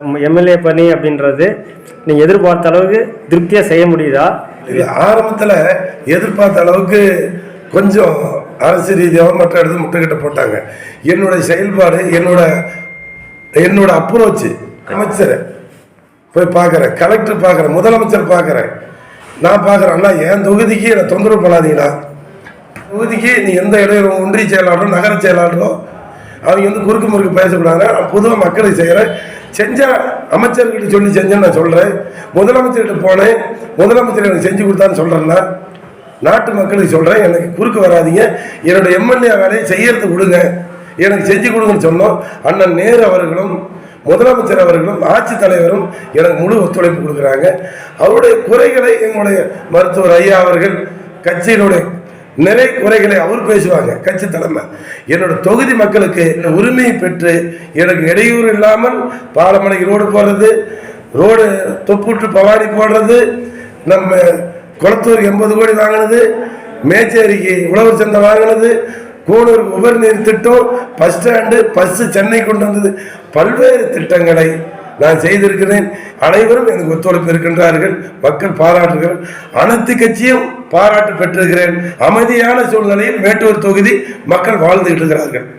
MLA பணி அப்படின்றது நீங்கள் எதிர்பார்த்த அளவுக்கு திருப்தியாக செய்ய முடியுதா? இது ஆரம்பத்தில் எதிர்பார்த்த அளவுக்கு கொஞ்சம் அரசு ரீதியாக மற்ற இடத்துல முட்டுக்கிட்ட போட்டாங்க. என்னுடைய செயல்பாடு என்னோட என்னோட அப்ரோச் அமைச்சர் போய் பார்க்குறேன். கலெக்டர் பார்க்குறேன் முதலமைச்சர் பார்க்குறேன். நான் பார்க்குறேன் அண்ணா என் தொகுதிக்கு என்னை தொந்தரவு பண்ணாதீங்கண்ணா. தொகுதிக்கு நீ எந்த இடையில ஒன்றிய செயலாளரோ நகர செயலாளரோ அவங்க வந்து குறுக்கு முறுக்கு பேசக்கூடாது. நான் பொதுவாக மக்களை செய்கிறேன் செஞ்சால் அமைச்சர்கிட்ட சொல்லி செஞ்சேன்னு நான் சொல்கிறேன் முதலமைச்சர்கிட்ட போனேன். முதலமைச்சர் எனக்கு செஞ்சு கொடுத்தான்னு சொல்கிறேன்னா நாட்டு மக்களுக்கு சொல்கிறேன் எனக்கு குறுக்கு வராதீங்க. என்னோடய எம்எல்ஏ வேலையை செய்யறது கொடுங்க. எனக்கு செஞ்சு கொடுங்கன்னு சொன்னோம். அண்ணன் நேரு அவர்களும் முதலமைச்சர் அவர்களும் ஆட்சித்தலைவரும் எனக்கு முழு ஒத்துழைப்பு கொடுக்குறாங்க. அவருடைய குறைகளை எங்களுடைய மருத்துவர் ஐயா அவர்கள் கட்சியினுடைய நிறை குறைகளை அவர் பேசுவாங்க கட்சி தலைமை. என்னோட தொகுதி மக்களுக்கு உரிமையை பெற்று எனக்கு இடையூறு இல்லாமல் பாலமலை ரோடு போடுறது ரோடு தொப்புட்டு பவானி போடுறது நம்ம குளத்தூர் எண்பது கோடி வாங்கினது மேச்சேரிக்கு உழவர் சந்தை வாங்கினது கூடூர் உபரிநீர் திட்டம் பஸ் ஸ்டாண்டு பஸ் சென்னை கொண்டு வந்தது. பல்வேறு திட்டங்களை நான் செய்திருக்கிறேன். அனைவரும் எனக்கு ஒத்துழைப்பு இருக்கின்றார்கள். மக்கள் பாராட்டுகிறார் அனைத்து கட்சியும் பாராட்டு பெற்றிருக்கிறேன். அமைதியான சூழ்நிலையில் மேட்டூர் தொகுதி மக்கள் வாழ்ந்துகிட்டு இருக்கிறார்கள்.